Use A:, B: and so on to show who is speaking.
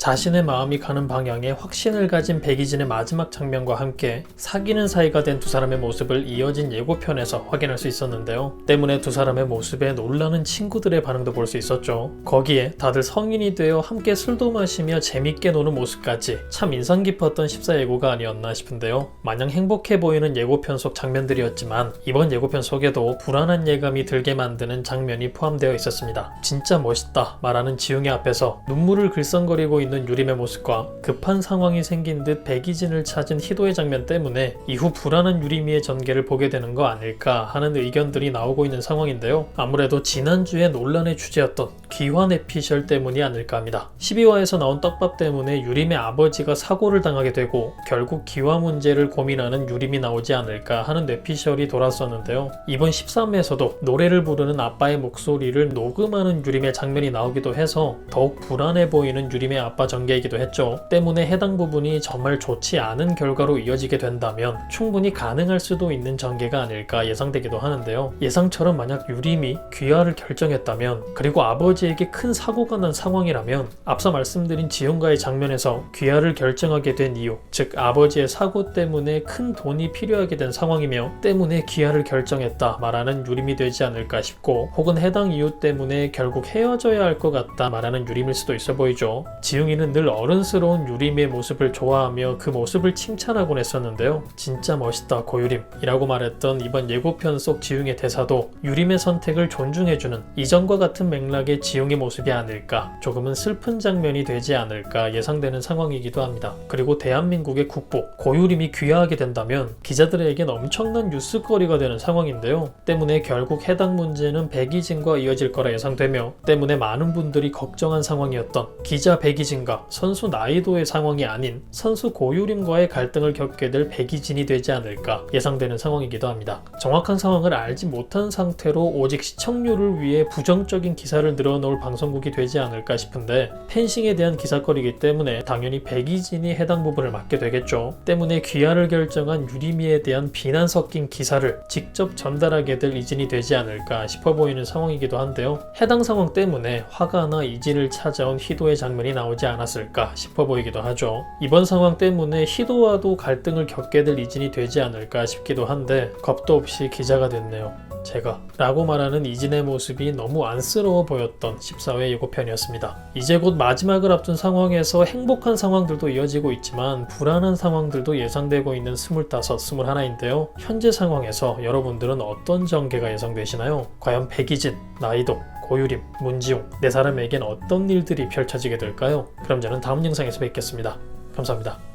A: 자신의 마음이 가는 방향에 확신을 가진 백이진의 마지막 장면과 함께 사귀는 사이가 된 두 사람의 모습을 이어진 예고편에서 확인할 수 있었는데요. 때문에 두 사람의 모습에 놀라는 친구들의 반응도 볼 수 있었죠. 거기에 다들 성인이 되어 함께 술도 마시며 재밌게 노는 모습까지 참 인상 깊었던 14 예고가 아니었나 싶은데요. 마냥 행복해 보이는 예고편 속 장면들이었지만 이번 예고편 속에도 불안한 예감이 들게 만드는 장면이 포함되어 있었습니다. 진짜 멋있다 말하는 지웅의 앞에서 눈물을 글썽거리고 있는 유림의 모습과 급한 상황이 생긴 듯 백이진을 찾은 희도의 장면 때문에 이후 불안한 유림이의 전개를 보게 되는 거 아닐까 하는 의견들이 나오고 있는 상황인데요. 아무래도 지난주에 논란의 주제였던 귀환 에피셜 때문이 아닐까 합니다. 12화에서 나온 떡밥 때문에 유림의 아버지가 사고를 당하게 되고 결국 기화 문제를 고민하는 유림이 나오지 않을까 하는 뇌피셜이 돌았었는데요. 이번 13회에서도 노래를 부르는 아빠의 목소리를 녹음하는 유림의 장면이 나오기도 해서 더욱 불안해 보이는 유림의 아빠 전개이기도 했죠. 때문에 해당 부분이 정말 좋지 않은 결과로 이어지게 된다면 충분히 가능할 수도 있는 전개가 아닐까 예상되기도 하는데요. 예상처럼 만약 유림이 귀화를 결정했다면 그리고 아버지에게 큰 사고가 난 상황이라면 앞서 말씀드린 지용과의 장면에서 귀화를 결정하게 된 이유, 즉 아버지의 사고 때문에 큰 돈이 필요하게 된 상황이며 때문에 귀화를 결정했다 말하는 유림이 되지 않을까 싶고 혹은 해당 이유 때문에 결국 헤어져야 할 것 같다 말하는 유림일 수도 있어 보이죠. 지 웅이는 늘 어른스러운 유림의 모습을 좋아하며 그 모습을 칭찬하곤 했었는데요. 진짜 멋있다 고유림이라고 말했던 이번 예고편 속 지웅의 대사도 유림의 선택을 존중해주는 이전과 같은 맥락의 지웅의 모습이 아닐까 조금은 슬픈 장면이 되지 않을까 예상되는 상황이기도 합니다. 그리고 대한민국의 국보 고유림이 귀화하게 된다면 기자들에겐 엄청난 뉴스거리가 되는 상황인데요. 때문에 결국 해당 문제는 백이진과 이어질 거라 예상되며 때문에 많은 분들이 걱정한 상황이었던 기자 백이진 과 선수 나이도의 상황이 아닌 선수 고유림과의 갈등을 겪게 될 백이진이 되지 않을까 예상되는 상황이기도 합니다. 정확한 상황을 알지 못한 상태로 오직 시청률을 위해 부정적인 기사를 늘어놓을 방송국이 되지 않을까 싶은데 펜싱에 대한 기사거리이기 때문에 당연히 백이진이 해당 부분을 맡게 되겠죠. 때문에 귀화를 결정한 유리미에 대한 비난 섞인 기사를 직접 전달하게 될 이진이 되지 않을까 싶어 보이는 상황이기도 한데요. 해당 상황 때문에 화가 나 이진을 찾아온 희도의 장면이 나오지 않았을까 싶어 보이기도 하죠. 이번 상황 때문에 희도와도 갈등을 겪게 될 이진이 되지 않을까 싶기도 한데 겁도 없이 기자가 됐네요. 제가 라고 말하는 이진의 모습이 너무 안쓰러워 보였던 14회 예고편이었습니다. 이제 곧 마지막을 앞둔 상황에서 행복한 상황들도 이어지고 있지만 불안한 상황들도 예상되고 있는 25, 21인데요. 현재 상황에서 여러분들은 어떤 전개가 예상되시나요? 과연 백이진, 나이도, 고유림, 문지용 네 사람에겐 어떤 일들이 펼쳐지게 될까요? 그럼 저는 다음 영상에서 뵙겠습니다. 감사합니다.